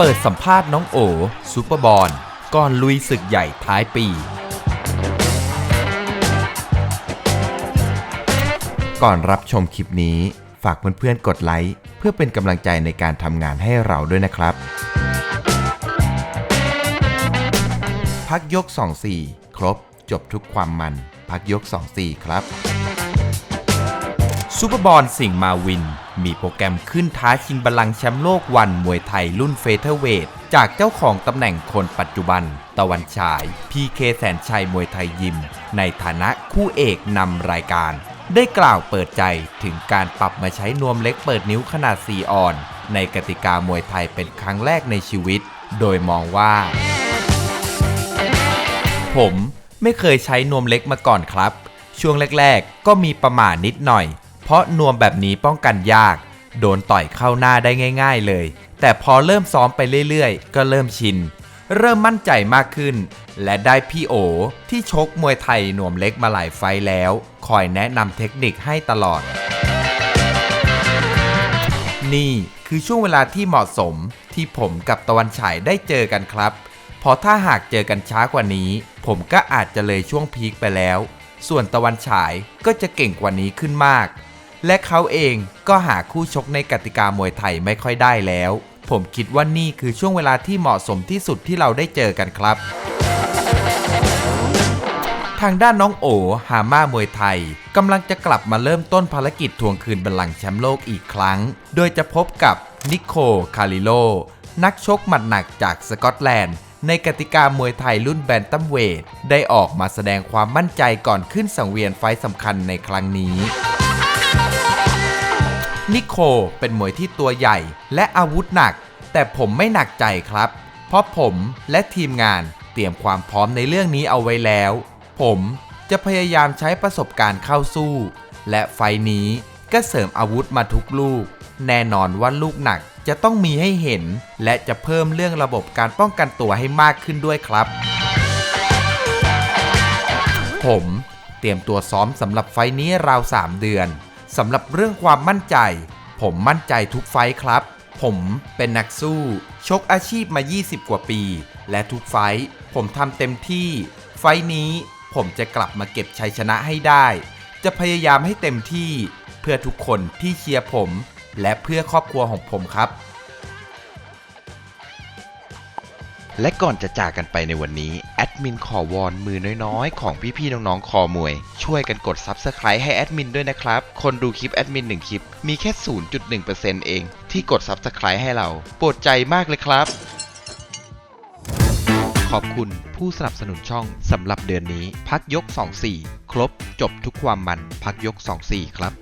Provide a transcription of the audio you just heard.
เปิดสัมภาษณ์น้องโอซูเปอร์บอลก่อนลุยศึกใหญ่ท้ายปี ก่อนรับชมคลิปนี้ ฝากเพื่อนๆกดไลค์ เพื่อเป็นกำลังใจในการทำงานให้เราด้วยนะครับ พักยก 24 ครบ จบทุกความมัน พักยก 24 ครับซูเปอร์บอลสิงห์มาวิน มีโปรแกรมขึ้นท้าชิงบัลลังก์แชมป์โลกวันมวยไทยรุ่นเฟเธอร์เวทจากเจ้าของตำแหน่งคนปัจจุบัน ตะวันฉาย พีเคแสนชัยมวยไทยยิม ในฐานะคู่เอกนำรายการ ได้กล่าวเปิดใจถึงการปรับมาใช้นวมเล็กเปิดนิ้วขนาด 4 ออน ในกติกามวยไทยเป็นครั้งแรกในชีวิต โดยมองว่า ผมไม่เคยใช้นวมเล็กมาก่อนครับ ช่วงแรก ๆ ก็มีประหม่านิดหน่อย เพราะนวมแบบนี้ป้องกันยาก โดนต่อยเข้าหน้าได้ง่าย ๆเลย แต่พอเริ่มซ้อมไปเรื่อยๆ ก็เริ่มชิน เริ่มมั่นใจมากขึ้น และได้พี่โอ ที่ชกมวยไทยนวมเล็กมาหลายไฟแล้ว คอยแนะนำเทคนิคให้ตลอด นี่คือช่วงเวลาที่เหมาะสมที่ผมกับตะวันฉายได้เจอกันครับเพราะถ้าหากเจอกันช้ากว่านี้ ผมก็อาจจะเลยช่วงพีคไปแล้ว ส่วนตะวันฉายก็จะเก่งกว่านี้ขึ้นมาก และเขาเองก็หาคู่ชกในกติกามวยไทยไม่ค่อยได้แล้ว ผมคิดว่านี่คือช่วงเวลาที่เหมาะสมที่สุดที่เราได้เจอกันครับ ทางด้านน้องโอฮาม่ามวยไทยกำลังจะกลับมาเริ่มต้นภารกิจทวงคืนบัลลังก์แชมป์โลกอีกครั้ง โดยจะพบกับนิโคคาริโล นักชกหมัดหนักจากสกอตแลนด์ในกติกามวยไทยรุ่นแบนตัมเวทได้ออกมาแสดงความมั่นใจก่อนขึ้นสังเวียนไฟสำคัญในครั้งนี้ นิโคเป็นมวยที่ตัวใหญ่และอาวุธหนัก แต่ผมไม่หนักใจครับ เพราะผมและทีมงานเตรียมความพร้อมในเรื่องนี้เอาไว้แล้ว ผมจะพยายามใช้ประสบการณ์เข้าสู้ และไฟนี้ก็เสริมอาวุธมาทุกลูก แน่นอนว่าลูกหนักจะต้องมีให้เห็น และจะเพิ่มเรื่องระบบการป้องกันตัวให้มากขึ้นด้วยครับ ผมเตรียมตัวซ้อมสำหรับไฟนี้ราว 3 เดือน สำหรับเรื่องความมั่นใจ ผมมั่นใจทุกไฟล์ครับ ผมเป็นนักสู้ ชกอาชีพมา 20 กว่าปี และทุกไฟล์ผมทำเต็มที่ ไฟล์นี้ผมจะกลับมาเก็บชัยชนะให้ได้ จะพยายามให้เต็มที่ เพื่อทุกคนที่เชียร์ผม และเพื่อครอบครัวของผมครับ และก่อนจะจากกันไปในวันนี้ แอดมินขอวอนมือน้อยๆ ของพี่ๆน้องๆ คอมวย ช่วยกันกด Subscribe ให้แอดมินด้วยนะครับ คนดูคลิปแอดมิน1คลิป มีแค่ 0.1%เอง ที่กด Subscribe ให้เรา โปรดใจมากเลยครับ ขอบคุณผู้สนับสนุนช่องสำหรับเดือนนี้ พักยก 24 ครบจบทุกความมันพักยก 24 ครับ